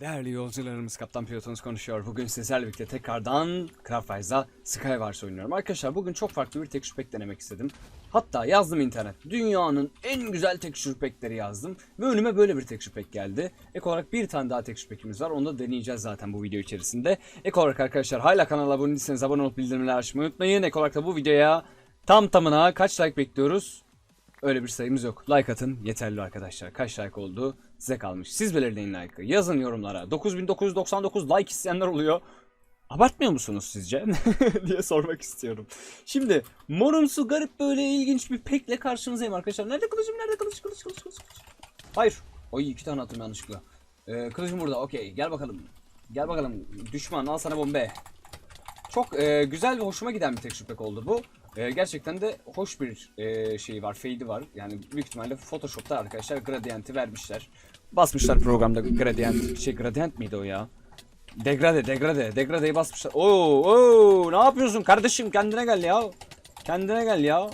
Değerli yolcularımız Kaptan Pilotunuz konuşuyor. Bugün sizlerle birlikte tekrardan Craftwise'da Skywars oynuyorum. Arkadaşlar bugün çok farklı bir texture pack denemek istedim. Hatta yazdım internet. Dünyanın en güzel texture pack'leri yazdım. Ve önüme böyle bir texture pack geldi. Ek olarak bir tane daha texture pack'imiz var. Onu da deneyeceğiz zaten bu video içerisinde. Ek olarak arkadaşlar hala kanala abone değilseniz abone olup bildirimleri açmayı unutmayın. Ek olarak da bu videoya tam tamına kaç like bekliyoruz? Öyle bir sayımız yok. Like atın yeterli arkadaşlar. Kaç like oldu size kalmış. Siz belirleyin like'ı. Yazın yorumlara. 9999 like isteyenler oluyor. Abartmıyor musunuz sizce? diye sormak istiyorum. Şimdi morumsu garip böyle ilginç bir pekle karşınızdayım arkadaşlar. Nerede kılıcım? Nerede kılıç? Kılıç kılıç kılıç. kılıç. Hayır. Oy iki tane attım yanlışlıkla. Ee, kılıcım burada. Okey. Gel bakalım. Gel bakalım. Düşman al sana bombe. Çok e, güzel ve hoşuma giden bir texture pack oldu bu. E, gerçekten de hoş bir e, şey var, fade'i var. Yani büyük ihtimalle Photoshop'ta arkadaşlar gradient'i vermişler. Basmışlar programda gradient, şey gradient miydi o ya? Degrade, degrade, degradeyi basmışlar. Oo, oo, ne yapıyorsun kardeşim? Kendine gel ya. Kendine gel ya.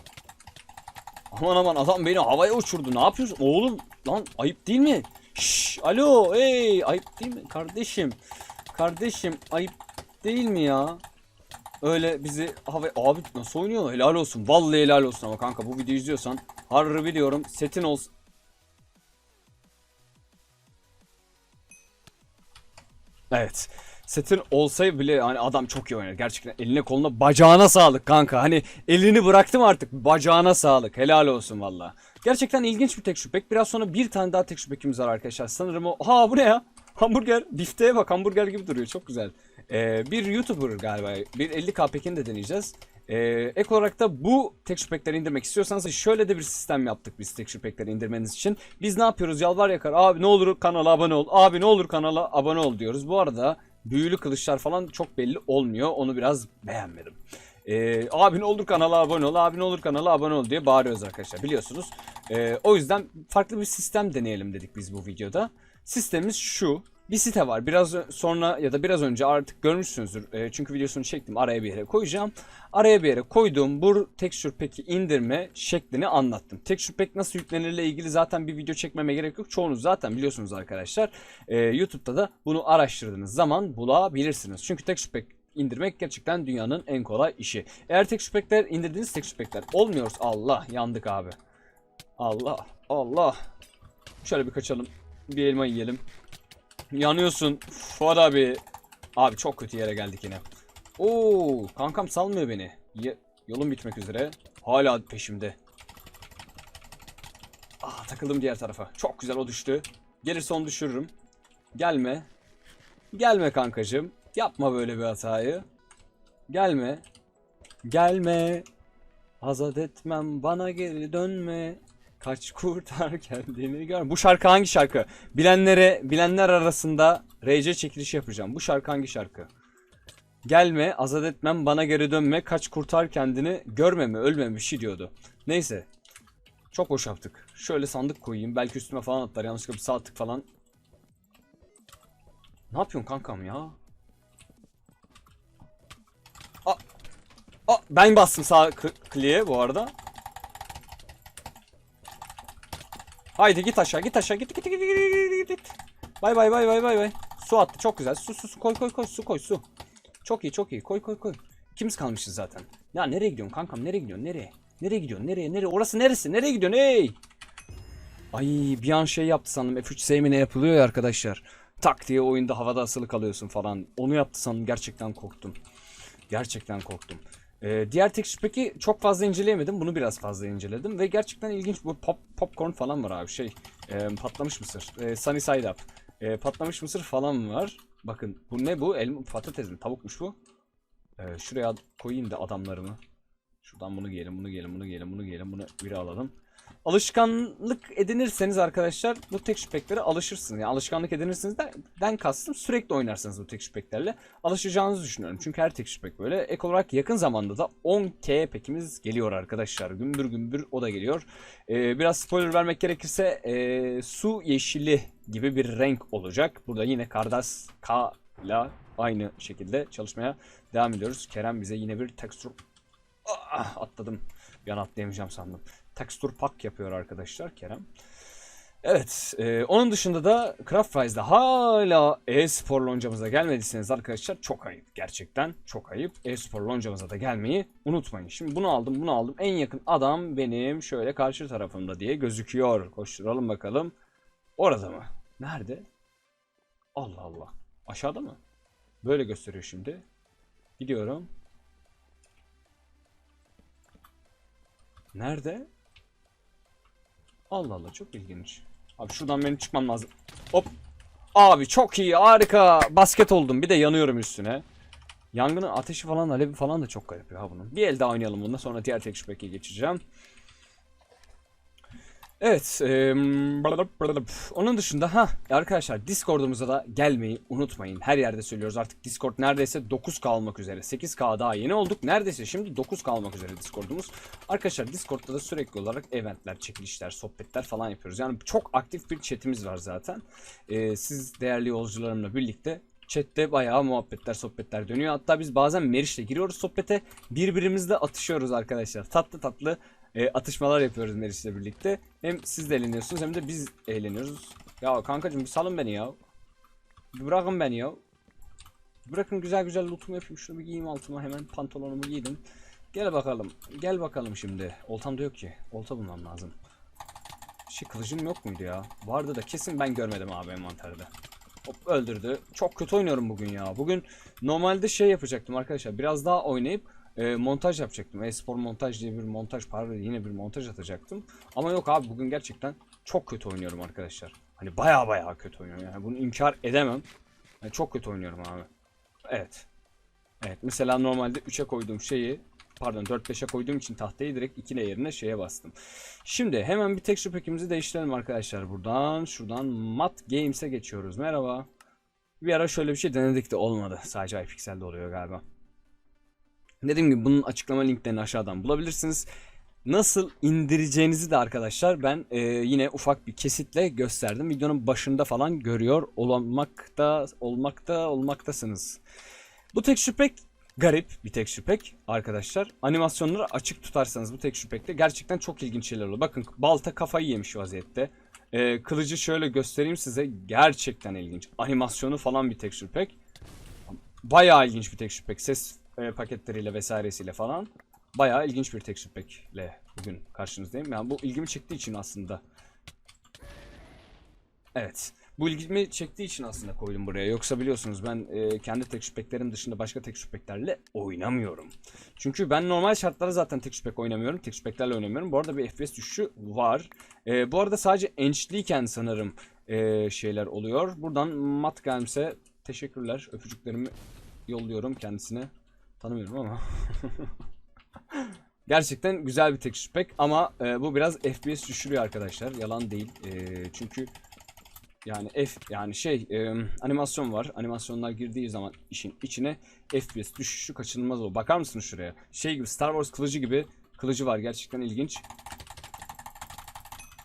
Aman aman adam beni havaya uçurdu. Ne yapıyorsun? Oğlum lan ayıp değil mi? Şşş, alo, hey, ayıp değil mi? Kardeşim, kardeşim ayıp değil mi ya? Öyle bizi havaya... Abi nasıl oynuyor? Helal olsun. Vallahi helal olsun ama kanka bu videoyu izliyorsan harbi diyorum setin olsun. Evet. Setin olsaydı bile hani adam çok iyi oynar. Gerçekten eline koluna bacağına sağlık kanka. Hani elini bıraktım artık. Bacağına sağlık. Helal olsun valla. Gerçekten ilginç bir tek şüphek. Biraz sonra bir tane daha tek şüphekimiz var arkadaşlar. Sanırım o... Ha bu ne ya? Hamburger. Bifteye bak hamburger gibi duruyor. Çok güzel. Ee, bir YouTuber galiba. Bir 50k pekini de deneyeceğiz. Ee, ek olarak da bu texture pack'leri indirmek istiyorsanız şöyle de bir sistem yaptık biz texture pack'leri indirmeniz için. Biz ne yapıyoruz? Yalvar yakar. Abi ne olur kanala abone ol. Abi ne olur kanala abone ol diyoruz. Bu arada büyülü kılıçlar falan çok belli olmuyor. Onu biraz beğenmedim. Ee, abi ne olur kanala abone ol, abi ne olur kanala abone ol diye bağırıyoruz arkadaşlar biliyorsunuz. Ee, o yüzden farklı bir sistem deneyelim dedik biz bu videoda. Sistemimiz şu. Bir site var. Biraz sonra ya da biraz önce artık görmüşsünüzdür. E, çünkü videosunu çektim. Araya bir yere koyacağım. Araya bir yere koyduğum bu texture pack'i indirme şeklini anlattım. Texture pack nasıl yüklenirle ilgili zaten bir video çekmeme gerek yok. Çoğunuz zaten biliyorsunuz arkadaşlar. E, YouTube'da da bunu araştırdığınız zaman bulabilirsiniz. Çünkü texture pack indirmek gerçekten dünyanın en kolay işi. Eğer texture pack'ler indirdiğiniz texture pack'ler olmuyorsa Allah yandık abi. Allah Allah. Şöyle bir kaçalım. Bir elma yiyelim. Yanıyorsun Fuat abi. Abi çok kötü yere geldik yine. Oo, kankam salmıyor beni. Ye- yolum bitmek üzere. Hala peşimde. Ah takıldım diğer tarafa. Çok güzel o düştü. Gelirse onu düşürürüm. Gelme. Gelme kankacım. Yapma böyle bir hatayı. Gelme. Gelme. Azat etmem bana geri dönme. Kaç kurtar kendini gör. Bu şarkı hangi şarkı? Bilenlere, bilenler arasında RC çekilişi yapacağım. Bu şarkı hangi şarkı? Gelme, azat etmem, bana geri dönme, kaç kurtar kendini, görmeme, ölmeme bir şey diyordu. Neyse. Çok boş yaptık. Şöyle sandık koyayım. Belki üstüme falan atlar. Yanlışlıkla bir sağ tık falan. Ne yapıyorsun kankam ya? Aa, aa, ben bastım sağ kliğe bu arada. Haydi git aşağı git aşağı git git git git git git. Bay bay bay bay bay bay. Su attı çok güzel. Su su su koy koy koy su koy su. Çok iyi çok iyi koy koy koy. İkimiz kalmışız zaten. Ya nereye gidiyorsun kankam nereye gidiyorsun nereye? Nereye gidiyorsun nereye nereye? Orası neresi? Nereye gidiyorsun ey? Ay bir an şey yaptı sandım. F3 ne yapılıyor ya arkadaşlar. Tak diye oyunda havada asılı kalıyorsun falan. Onu yaptı sandım gerçekten korktum. Gerçekten korktum. Ee, diğer texture pack'i çok fazla inceleyemedim. Bunu biraz fazla inceledim. Ve gerçekten ilginç bu pop, popcorn falan var abi. Şey e, patlamış mısır. E, sunny side up. E, patlamış mısır falan var. Bakın bu ne bu? Elma, patates mi? Tavukmuş bu. E, şuraya koyayım da adamlarımı. Şuradan bunu giyelim, bunu giyelim, bunu giyelim, bunu giyelim, bunu biri alalım. Alışkanlık edinirseniz arkadaşlar bu texture pack'lere alışırsınız. Yani alışkanlık edinirsiniz de ben kastım sürekli oynarsınız bu texture pack'lerle. Alışacağınızı düşünüyorum. Çünkü her texture pack böyle. Ek olarak yakın zamanda da 10K pack'imiz geliyor arkadaşlar. Gümbür gümbür o da geliyor. Ee, biraz spoiler vermek gerekirse ee, su yeşili gibi bir renk olacak. Burada yine Kardas K ile aynı şekilde çalışmaya devam ediyoruz. Kerem bize yine bir texture Ah, atladım. Bir an atlayamayacağım sandım. Texture pack yapıyor arkadaşlar Kerem. Evet, e, onun dışında da Craft Rise'da hala e-spor loncamıza gelmediyseniz arkadaşlar çok ayıp. Gerçekten çok ayıp. E-spor loncamıza da gelmeyi unutmayın. Şimdi bunu aldım, bunu aldım. En yakın adam benim şöyle karşı tarafımda diye gözüküyor. Koşturalım bakalım. Orada mı? Nerede? Allah Allah. Aşağıda mı? Böyle gösteriyor şimdi. Gidiyorum. Nerede? Allah Allah çok ilginç. Abi şuradan benim çıkmam lazım. Hop. Abi çok iyi harika. Basket oldum bir de yanıyorum üstüne. Yangının ateşi falan alevi falan da çok garip ya bunun. Bir el daha oynayalım bundan sonra diğer tek pack'e geçeceğim. Evet. onun dışında ha arkadaşlar Discord'umuza da gelmeyi unutmayın. Her yerde söylüyoruz artık Discord neredeyse 9K olmak üzere. 8K daha yeni olduk. Neredeyse şimdi 9K olmak üzere Discord'umuz. Arkadaşlar Discord'da da sürekli olarak eventler, çekilişler, sohbetler falan yapıyoruz. Yani çok aktif bir chatimiz var zaten. Siz değerli yolcularımla birlikte Chat'te bayağı muhabbetler, sohbetler dönüyor. Hatta biz bazen Meriç'le giriyoruz sohbete. Birbirimizle atışıyoruz arkadaşlar. Tatlı tatlı e, atışmalar yapıyoruz Meriç'le birlikte. Hem siz de eğleniyorsunuz hem de biz eğleniyoruz. Ya kankacığım bir salın beni ya. Bir bırakın beni ya. Bırakın güzel güzel lootumu yapayım. Şunu bir giyeyim altıma hemen pantolonumu giydim. Gel bakalım. Gel bakalım şimdi. Oltam da yok ki. Olta bulmam lazım. Şey kılıcım yok muydu ya? Vardı da kesin ben görmedim abi envanterde. Hop öldürdü. Çok kötü oynuyorum bugün ya. Bugün normalde şey yapacaktım arkadaşlar. Biraz daha oynayıp e, montaj yapacaktım. E-spor montaj diye bir montaj pardon yine bir montaj atacaktım. Ama yok abi bugün gerçekten çok kötü oynuyorum arkadaşlar. Hani baya baya kötü oynuyorum. Yani bunu inkar edemem. Yani çok kötü oynuyorum abi. Evet. Evet mesela normalde 3'e koyduğum şeyi pardon 4-5'e koyduğum için tahtayı direkt 2 yerine şeye bastım. Şimdi hemen bir texture pack'imizi değiştirelim arkadaşlar buradan. Şuradan Mat Games'e geçiyoruz. Merhaba. Bir ara şöyle bir şey denedik de olmadı. Sadece iPixel'de oluyor galiba. Dediğim gibi bunun açıklama linklerini aşağıdan bulabilirsiniz. Nasıl indireceğinizi de arkadaşlar ben e, yine ufak bir kesitle gösterdim. Videonun başında falan görüyor olmakta olmakta olmaktasınız. Bu texture pack garip bir texture pack arkadaşlar. Animasyonları açık tutarsanız bu texture pack'te gerçekten çok ilginç şeyler oluyor. Bakın balta kafayı yemiş vaziyette. E, kılıcı şöyle göstereyim size. Gerçekten ilginç. Animasyonu falan bir texture pack. Bayağı ilginç bir texture pack. Ses e, paketleriyle vesairesiyle falan. Bayağı ilginç bir texture pack ile bugün karşınızdayım. Yani bu ilgimi çektiği için aslında. Evet. Bu ilgimi çektiği için aslında koydum buraya. Yoksa biliyorsunuz ben e, kendi texture pack'lerim dışında başka texture pack'lerle oynamıyorum. Çünkü ben normal şartlarda zaten texture pack oynamıyorum. Texture pack'lerle oynamıyorum. Bu arada bir FPS düşüşü var. E, bu arada sadece ench'liyken sanırım e, şeyler oluyor. Buradan Matt Games'e teşekkürler. Öpücüklerimi yolluyorum kendisine. Tanımıyorum ama. Gerçekten güzel bir texture pack ama e, bu biraz FPS düşürüyor arkadaşlar. Yalan değil. E, çünkü yani F yani şey e, animasyon var. Animasyonlar girdiği zaman işin içine FPS düşüşü kaçınılmaz o. Bakar mısınız şuraya? Şey gibi Star Wars kılıcı gibi kılıcı var. Gerçekten ilginç.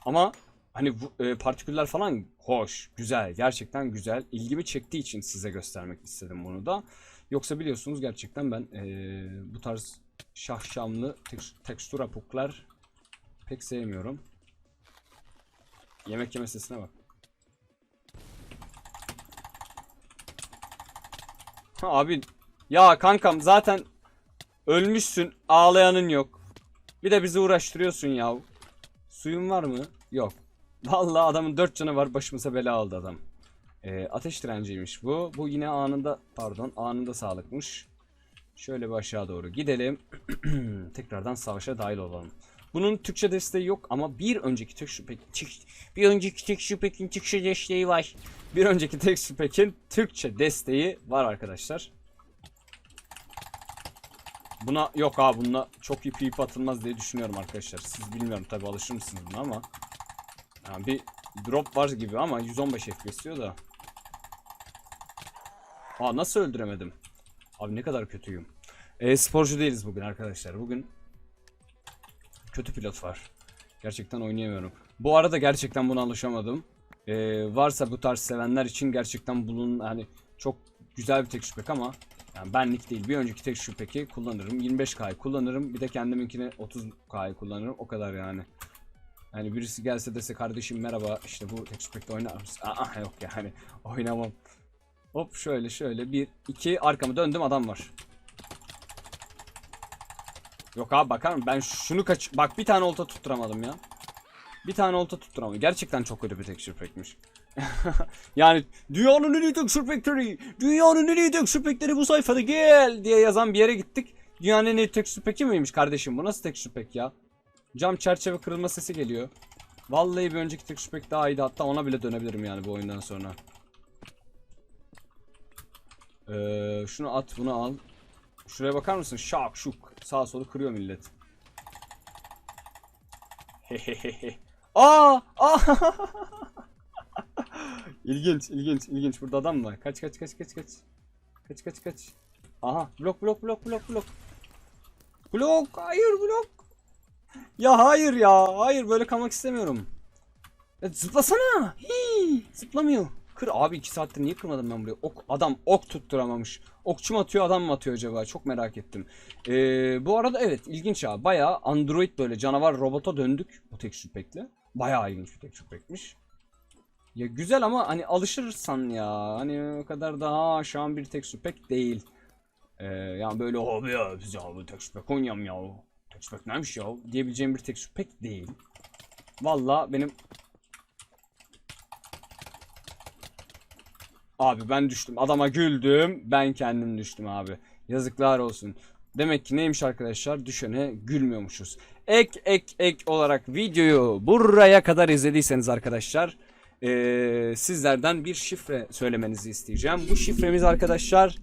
Ama hani bu, e, partiküller falan hoş, güzel, gerçekten güzel. İlgimi çektiği için size göstermek istedim bunu da. Yoksa biliyorsunuz gerçekten ben e, bu tarz şahşamlı tek, tekstür puklar pek sevmiyorum. Yemek yeme sesine bak. Ha, abi ya kankam zaten ölmüşsün ağlayanın yok. Bir de bizi uğraştırıyorsun ya. Suyun var mı? Yok. Vallahi adamın dört canı var başımıza bela aldı adam. Ee, ateş direnciymiş bu. Bu yine anında pardon anında sağlıkmış. Şöyle bir aşağı doğru gidelim. Tekrardan savaşa dahil olalım. Bunun Türkçe desteği yok ama bir önceki Türkçe pek bir önceki Türkçe Pack'in Türkçe desteği var. Bir önceki Türkçe Pack'in Türkçe desteği var arkadaşlar. Buna yok abi bununla çok ip ip atılmaz diye düşünüyorum arkadaşlar. Siz bilmiyorum tabi alışır mısınız buna ama. Yani bir drop var gibi ama 115 FPS diyor da. Aa nasıl öldüremedim? Abi ne kadar kötüyüm. E, sporcu değiliz bugün arkadaşlar. Bugün kötü pilot var. Gerçekten oynayamıyorum. Bu arada gerçekten buna alışamadım. E, varsa bu tarz sevenler için gerçekten bunun hani çok güzel bir texture pack ama yani benlik değil. Bir önceki texture pack'i kullanırım. 25K'yı kullanırım. Bir de kendiminkini 30K'yı kullanırım. O kadar yani. Hani birisi gelse dese kardeşim merhaba işte bu texture pack'te oynar mısın? Aa yok yani oynamam. Hop şöyle şöyle bir iki arkamı döndüm adam var. Yok abi bakar mısın? Ben şunu kaç... Bak bir tane olta tutturamadım ya. Bir tane olta tutturamadım. Gerçekten çok kötü bir texture pack'miş. yani dünyanın en iyi texture pack'leri, dünyanın en iyi texture pack'leri bu sayfada gel diye yazan bir yere gittik. Dünyanın en iyi texture pack'i miymiş kardeşim? Bu nasıl texture pack ya? Cam çerçeve kırılma sesi geliyor. Vallahi bir önceki texture pack daha iyiydi. Hatta ona bile dönebilirim yani bu oyundan sonra. Ee, şunu at bunu al. Şuraya bakar mısın? Şak şuk. Sağ solu kırıyor millet. Hehehehe. Aa! Aa! ilginç, ilginç, ilginç. Burada adam var. Kaç kaç kaç kaç kaç. Kaç kaç kaç. Aha, blok blok blok blok blok. Blok, hayır blok. Ya hayır ya, hayır böyle kalmak istemiyorum. Ya zıplasana. Hii, zıplamıyor. Kır abi 2 saattir niye kırmadım ben burayı? Ok, adam ok tutturamamış. Okçu mu atıyor adam mı atıyor acaba? Çok merak ettim. Ee, bu arada evet ilginç ya. Bayağı android böyle canavar robota döndük bu texture pack'le. Bayağı ilginç bir texture pack'miş. Ya güzel ama hani alışırsan ya. Hani o kadar daha şu an bir texture pack değil. Ee, yani böyle abi ya biz ya bu texture pack oynayalım ya. Pack neymiş ya diyebileceğim bir texture pack değil. Valla benim Abi ben düştüm. Adama güldüm. Ben kendim düştüm abi. Yazıklar olsun. Demek ki neymiş arkadaşlar? Düşene gülmüyormuşuz. Ek ek ek olarak videoyu buraya kadar izlediyseniz arkadaşlar eee, sizlerden bir şifre söylemenizi isteyeceğim. Bu şifremiz arkadaşlar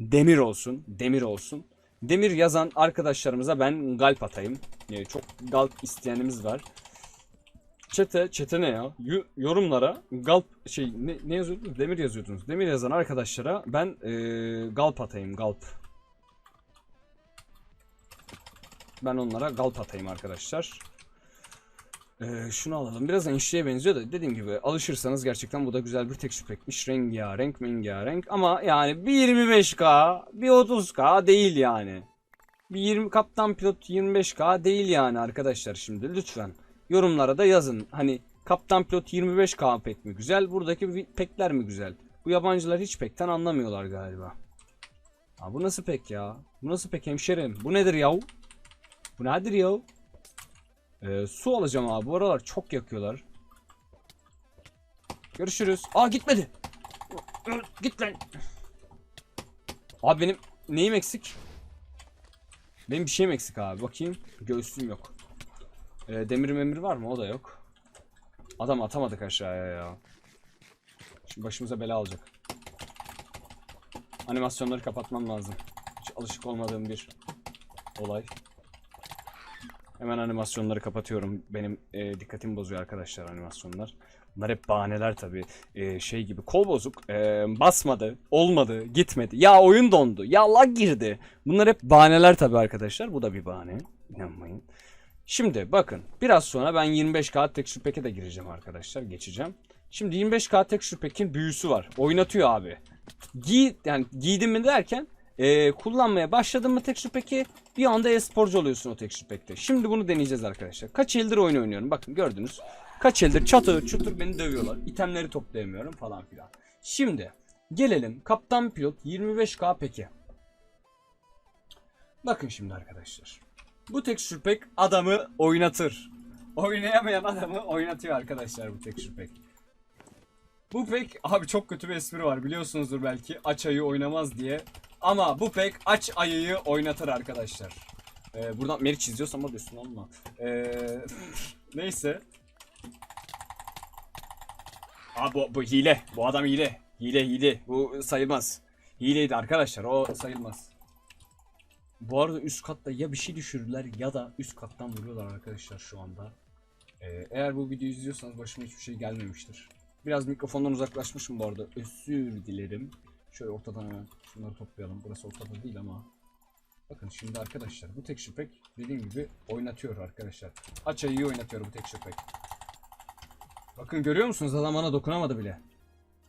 Demir olsun. Demir olsun. Demir yazan arkadaşlarımıza ben galp atayım. Ee, çok galp isteyenimiz var. Çete, çete ne ya? Yu- yorumlara galp şey ne, ne yazıyordunuz? Demir yazıyordunuz. Demir yazan arkadaşlara ben eee galp atayım galp. Ben onlara galp atayım arkadaşlar. Eee, şunu alalım. Biraz enişteye benziyor da dediğim gibi alışırsanız gerçekten bu da güzel bir texture pack'miş. Rengarenk mengarenk ama yani bir 25k bir 30k değil yani. Bir 20 kaptan pilot 25k değil yani arkadaşlar şimdi lütfen. Yorumlara da yazın. Hani kaptan pilot 25k pek mi güzel? Buradaki pekler mi güzel? Bu yabancılar hiç pekten anlamıyorlar galiba. Ha, bu nasıl pek ya? Bu nasıl pek hemşerim? Bu nedir yahu? Bu nedir yahu? Ee, su alacağım abi. Bu aralar çok yakıyorlar. Görüşürüz. Aa gitmedi. Git lan. Abi benim neyim eksik? Benim bir şeyim eksik abi. Bakayım. Göğsüm yok. Ee, demir memir var mı? O da yok. Adam atamadık aşağıya ya. Şimdi başımıza bela alacak. Animasyonları kapatmam lazım. Hiç alışık olmadığım bir olay. Hemen animasyonları kapatıyorum. Benim e, dikkatimi bozuyor arkadaşlar animasyonlar. Bunlar hep bahaneler tabii. E, şey gibi kol bozuk. e, basmadı. Olmadı. Gitmedi. Ya oyun dondu. Ya lag girdi. Bunlar hep bahaneler tabii arkadaşlar. Bu da bir bahane. İnanmayın. Şimdi bakın. Biraz sonra ben 25K Texture Pack'e de gireceğim arkadaşlar. Geçeceğim. Şimdi 25K Texture Pack'in büyüsü var. Oynatıyor abi. Giy, yani giydim mi derken e, kullanmaya başladın mı Texture Pack'i bir anda e-sporcu oluyorsun o Texture Pack'te. Şimdi bunu deneyeceğiz arkadaşlar. Kaç yıldır oyun oynuyorum. Bakın gördünüz. Kaç yıldır çatır çutur beni dövüyorlar. İtemleri toplayamıyorum falan filan. Şimdi gelelim Kaptan Pilot 25K Pack'e. Bakın şimdi arkadaşlar. Bu texture pack adamı oynatır. Oynayamayan adamı oynatıyor arkadaşlar bu texture pack. Bu pack abi çok kötü bir espri var biliyorsunuzdur belki aç ayı oynamaz diye. Ama bu pack aç ayıyı oynatır arkadaşlar. Ee, buradan Meriç izliyorsam da diyorsun ama. Ee, neyse. Abi bu, bu hile. Bu adam hile. Hile hile. Bu sayılmaz. Hileydi arkadaşlar o sayılmaz. Bu arada üst katta ya bir şey düşürdüler ya da üst kattan vuruyorlar arkadaşlar şu anda. Ee, eğer bu videoyu izliyorsanız başıma hiçbir şey gelmemiştir. Biraz mikrofondan uzaklaşmışım bu arada. Özür dilerim. Şöyle ortadan hemen şunları toplayalım. Burası ortada değil ama. Bakın şimdi arkadaşlar bu texture pack dediğim gibi oynatıyor arkadaşlar. Aç ayıyı oynatıyor bu texture pack. Bakın görüyor musunuz adam bana dokunamadı bile.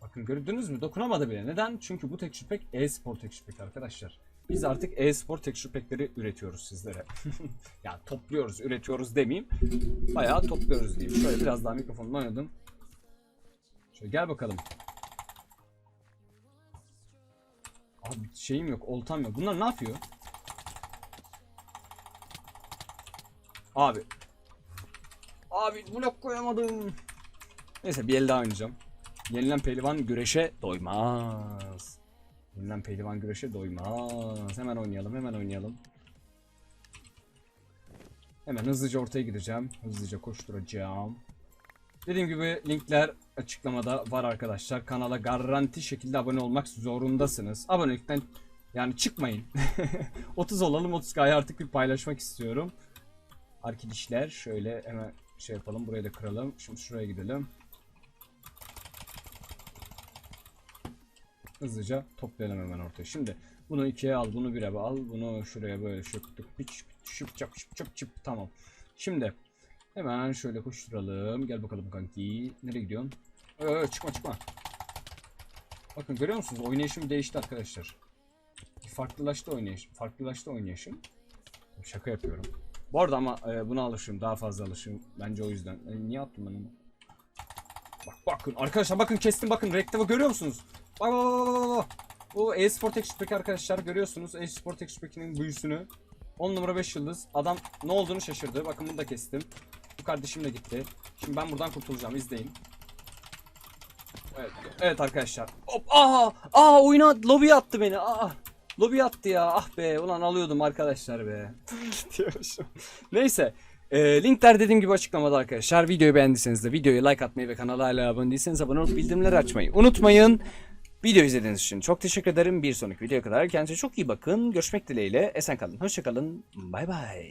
Bakın gördünüz mü dokunamadı bile. Neden? Çünkü bu texture pack e-spor texture pack arkadaşlar. Biz artık e-spor texture pack'leri üretiyoruz sizlere. ya topluyoruz, üretiyoruz demeyeyim. Bayağı topluyoruz diyeyim. Şöyle biraz daha mikrofonumu oynadım. Şöyle gel bakalım. Şeyim yok, oltam yok. Bunlar ne yapıyor? Abi. Abi blok koyamadım. Neyse bir el daha oynayacağım. Yenilen pehlivan güreşe doymaz. Yenilen pehlivan güreşe doymaz. Hemen oynayalım, hemen oynayalım. Hemen hızlıca ortaya gideceğim. Hızlıca koşturacağım. Dediğim gibi linkler açıklamada var arkadaşlar. Kanala garanti şekilde abone olmak zorundasınız. Abonelikten yani çıkmayın. 30 olalım 30K'yı artık bir paylaşmak istiyorum. Arkadaşlar şöyle hemen şey yapalım. Burayı da kıralım. Şimdi şuraya gidelim. Hızlıca toplayalım hemen ortaya. Şimdi bunu ikiye al, bunu bire al, bunu şuraya böyle şıptık, piç, şıp çap şıp çıp tamam. Şimdi hemen şöyle koşturalım. Gel bakalım kanki. Nereye gidiyorsun? Ee, çıkma çıkma. Bakın görüyor musunuz? Oynayışım değişti arkadaşlar. Farklılaştı oynayışım. Farklılaştı oynayışım. Şaka yapıyorum. Bu arada ama e, buna alışım. Daha fazla alışım. Bence o yüzden. E, niye attım ben onu? Bak bakın arkadaşlar bakın kestim bakın. Rektava görüyor musunuz? Bak bak bak bak bak. Bu e-spor texture pack arkadaşlar görüyorsunuz. E-spor texture pack'inin büyüsünü. 10 numara 5 yıldız. Adam ne olduğunu şaşırdı. Bakın bunu da kestim. Kardeşim de gitti. Şimdi ben buradan kurtulacağım. izleyin. Evet, evet arkadaşlar. Hop, aa, aa oyuna lobi attı beni. Aa, lobi attı ya. Ah be, ulan alıyordum arkadaşlar be. Neyse. E, linkler dediğim gibi açıklamada arkadaşlar. Videoyu beğendiyseniz de videoyu like atmayı ve kanala hala abone değilseniz abone olup bildirimleri açmayı unutmayın. Video izlediğiniz için çok teşekkür ederim. Bir sonraki videoya kadar kendinize çok iyi bakın. Görüşmek dileğiyle. Esen kalın. Hoşça kalın. Bay bay.